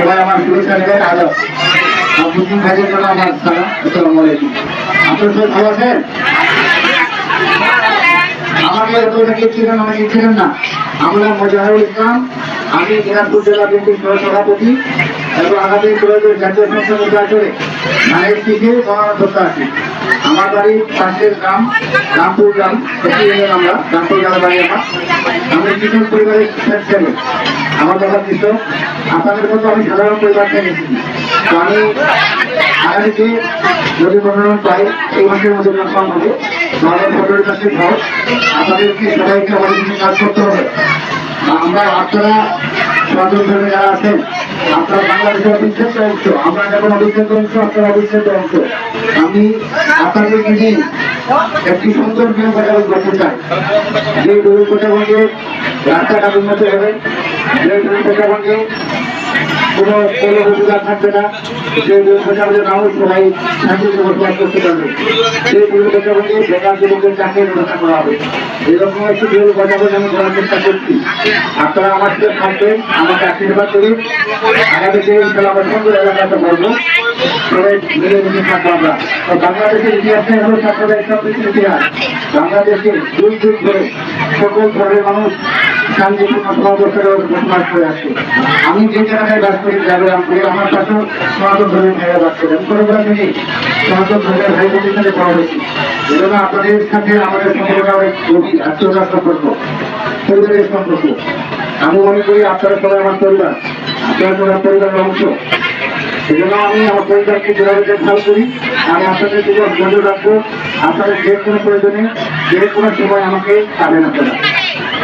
এবার আমার পুলিশ আমার আমার ছিলেন আমাকে ছিলেন না? আমরা মজাহুল ইসলাম। আমি দিনাজপুর জেলা বিএনপির সহ সভাপতি এবং আগামী প্রয়োজন জাতীয় সংসদ নির্বাচনে ধানের শীতে গণনা আছি আমার বাড়ি পাশের গ্রাম, রামপুর গ্রাম ইউনিয়ন আমরা, রামপুর গ্রামের বাড়ি আমার। আমি কৃষক পরিবারের ছেলে আমার বাবা কৃষক। আপনাদের মতো আমি সাধারণ পরিবার থেকে তো আমি আগামীতে যদি মনোনয়ন পাই, এই মাসের মধ্যে কনফার্ম হবে তাহলে ফটোর কাছে ঘর আপনাদেরকে সবাইকে আমাদের করতে আমরা আপনারা সচেতন যারা আছেন আপনারা বাংলাদেশের অবিচ্ছেদ্য অংশ, আমরা যেমন অবিচ্ছেদ্য অংশ, আপনার অবিচ্ছেদ্য অংশ। আমি আপনাদের নিয়ে একটি সুন্দর কাটাবেন করতে চাই, যে কোটাবঙ্গে রাস্তাঘাট উন্নত হবে, যে কোটাবঙ্গে কোনো অসুবিধা থাকবে না। যে কোটাবঙ্গে মানুষ সবাই শান্তিতে বসবাস করতে পারবে। সেই কোটাবঙ্গে বেকার যুবকের চাকরির ব্যবস্থা করা হবে। এরকম একটি গরু কোটাবঙ্গে আমি করার চেষ্টা করছি। আপনারা আমার সাথে থাকবেন, আমাকে আশীর্বাদ করুন। আগামীতে ইনশাল্লাহ আমরা সুন্দর এলাকাতে বলব সবাই মিলেমিশে থাকব আমরা। বাংলাদেশের ইতিহাসে হলো সম্প্রীতির ইতিহাস। বাংলাদেশে যুগ যুগ ধরে সকল ধর্মের মানুষ আমি যে জায়গায় বাস করি গ্রামে আমার পাশেও সনাতন ধর্মের ভাইরা বাস করে আমি গ্রামে নেই, সনাতন ধর্মের ভাই বোনের সাথে হয়েছি এজন্য আপনাদের সাথে আমাদের সম্পর্ক অনেক সম্পর্ক, পরিবারের সম্পর্ক। আমি মনে করি আপনারা সবাই আমার পরিবার, আপনারা সবাই পরিবারের অংশ। সেজন্য আমি আমার পরিবারকে যেভাবে দেখভাল করি, আমি আপনাদের দিকে নজর রাখব আপনাদের যে কোনো প্রয়োজনে যে কোনো সময় আমাকে পাবেন আপনারা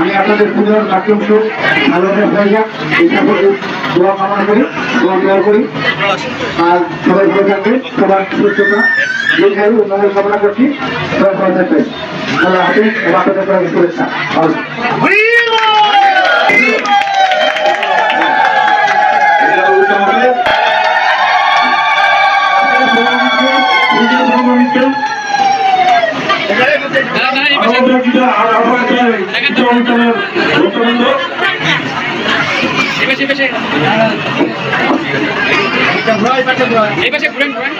আমি আপনাদের পুজোর বাকি অংশ ভালোভাবে হয়ে যাক এই সাপোর্ট দোয়া কামনা করি, দোয়া দোয়া করি। আর সবাই ভালো থাকবে সবার সুস্থতা। দীর্ঘায়ু উন্নয়নের কামনা করছি, সবাই ভালো থাকবে হাফিজ, এবং আপনাদের শুভেচ্ছা। গুরুত্বপূর্ণ। এই পাশে ঘুরেন ঘুরেন।